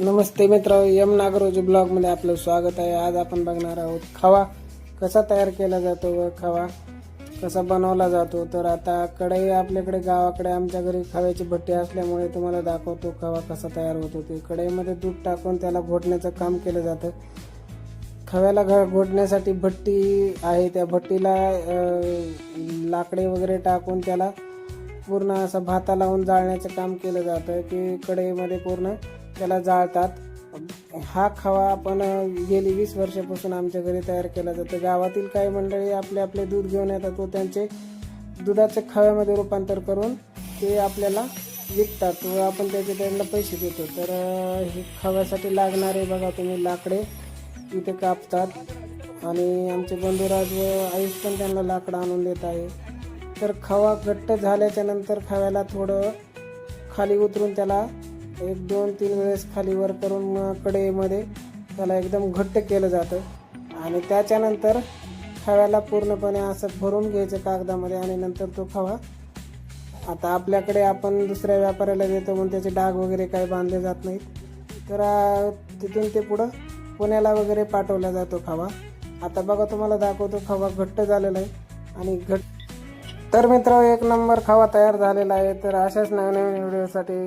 नमस्ते मित्र यम नागरोजी ब्लॉगमध्ये आपलं स्वागत आहे. आज आपण बघणार आहोत खवा. कसा तयार केला जातो व खवा? कसा बनवला जातो? तर आता कढई आपल्याकडे गावाकडे आमच्या घरी खव्याची भट्टी असल्यामुळे तुम्हाला दाखवतो खवा कसा तयार होतो. ते कढईमध्ये दूध टाकून त्याला घोटण्याचं काम केलं जातं. खव्याला घ घोटण्यासाठी भट्टी आहे. त्या भट्टीला लाकडे वगैरे टाकून त्याला पूर्ण असं भाता लावून जाळण्याचं काम केलं जातं की कढईमध्ये पूर्ण त्याला जाळतात. हा खवा आपण गेली वीस वर्षापासून आमच्या घरी तयार केला जातो. गावातील काही मंडळी आपले आपले दूध घेऊन येतात व त्यांचे दुधाचे खव्यामध्ये रूपांतर करून ते आपल्याला विकतात व आपण त्याचे त्यांना पैसे देतो. तर हे खव्यासाठी लागणारे बघा तुम्ही लाकडे इथे कापतात आणि आमचे बंधुराज व आयुष पण त्यांना लाकडं आणून देत आहे. तर खवा घट्ट झाल्याच्यानंतर खव्याला थोडं खाली उतरून त्याला एक दोन तीन वेळेस खाली वर करून कडेमध्ये त्याला एकदम घट्ट केलं जातं. आणि त्याच्यानंतर खव्याला पूर्णपणे असं भरून घ्यायचं कागदामध्ये आणि नंतर तो खवा आता आपल्याकडे आपण दुसऱ्या व्यापाऱ्याला देतो म्हणून त्याचे डाग वगैरे काही बांधले जात नाहीत. तर तिथून ते पुढं पुण्याला वगैरे पाठवला जातो खवा. आता बघा तुम्हाला दाखवतो खवा घट्ट झालेला आहे आणि घट तर मित्र एक नंबर खवा तयार झालेला आहे. तर अशाच नवीन नवीन व्हिडिओसाठी